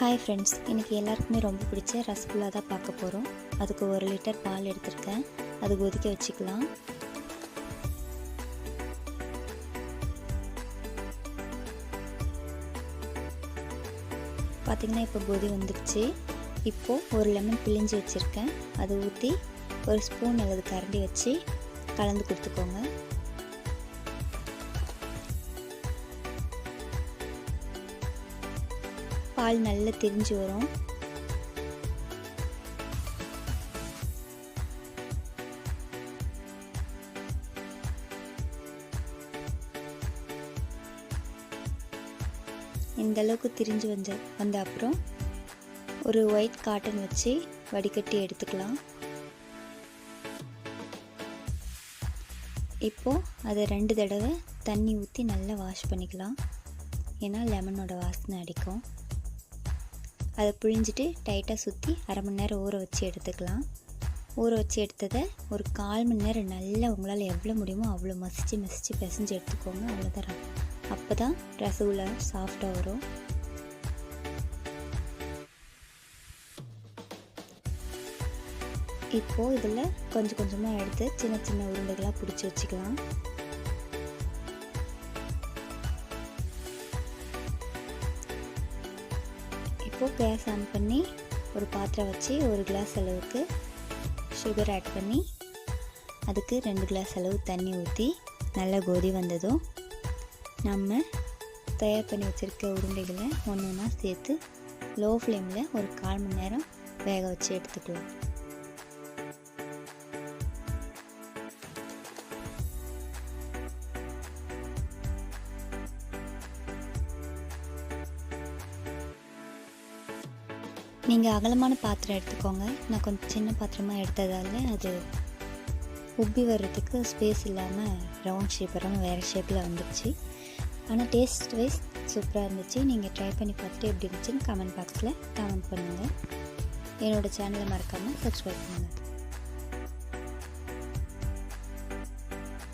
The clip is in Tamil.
ஹாய் ஃப்ரெண்ட்ஸ் இன்றைக்கி எல்லாருக்குமே ரொம்ப பிடிச்ச ரசகுல்லா தான் பார்க்க போகிறோம் அதுக்கு ஒரு லிட்டர் பால் எடுத்திருக்கேன். அது கொதிக்க வச்சுக்கலாம். பார்த்திங்கன்னா இப்போ கொதி வந்துடுச்சு இப்போது ஒரு லெமன் பிழிஞ்சு வச்சுருக்கேன். அதை ஊற்றி ஒரு ஸ்பூன் அல்லது கரண்டி வச்சு கலந்து கொடுத்துக்கோங்க. பால் நல்லா திரிஞ்சு வரும். இந்த அளவுக்கு திரிஞ்சு வந்த வந்த அப்புறம் ஒரு ஒயிட் காட்டன் வச்சு வடிகட்டி எடுத்துக்கலாம். இப்போது அதை ரெண்டு தடவை தண்ணி ஊற்றி நல்லா வாஷ் பண்ணிக்கலாம். ஏன்னா லெமனோட வாசனை அடிக்கும். அதை புழிஞ்சிட்டு டைட்டாக சுற்றி அரை மணி நேரம் ஊற வச்சு எடுத்துக்கலாம். ஊற வச்சு எடுத்ததை ஒரு கால் மணி நேரம் நல்லா உங்களால் எவ்வளோ முடியுமோ அவ்வளோ மசிச்சு மசிச்சு பிசைஞ்சு எடுத்துக்கோங்க. அவ்வளோதான் அப்போ தான் ரசகுல்லா சாஃப்டாக வரும். இப்போது இதில் கொஞ்சம் கொஞ்சமாக எடுத்து சின்ன சின்ன உருண்டைகளாக பிடிச்சி வச்சுக்கலாம். இப்போது கேஸ் ஆன் பண்ணி ஒரு பாத்திரம் வச்சு ஒரு கிளாஸ் அளவுக்கு சுகர் ஆட் பண்ணி அதுக்கு ரெண்டு கிளாஸ் அளவு தண்ணி ஊற்றி நல்லா கொதி வந்ததும் நம்ம தயார் பண்ணி வச்சுருக்க உருண்டைகளை ஒன்று ஒன்றா சேர்த்து லோ ஃப்ளேமில் ஒரு கால் மணி நேரம் வேக வச்சு எடுத்துக்கலாம். நீங்கள் அகலமான பாத்திரம் எடுத்துக்கோங்க. நான் கொஞ்சம் சின்ன பாத்திரமாக எடுத்ததால் அது உப்பி வர்றதுக்கு ஸ்பேஸ் இல்லாமல் ரவுண்ட் ஷேப் வராமல் வேறு ஷேப்பில் வந்துடுச்சு ஆனால் டேஸ்ட் வைஸ் சூப்பராக இருந்துச்சு. நீங்கள் ட்ரை பண்ணி பார்த்துட்டு எப்படி இருந்துச்சுன்னு கமெண்ட் பாக்ஸில் கமெண்ட் பண்ணுங்கள் என்னோடய சேனலை மறக்காமல் சப்ஸ்கிரைப் பண்ணுங்கள்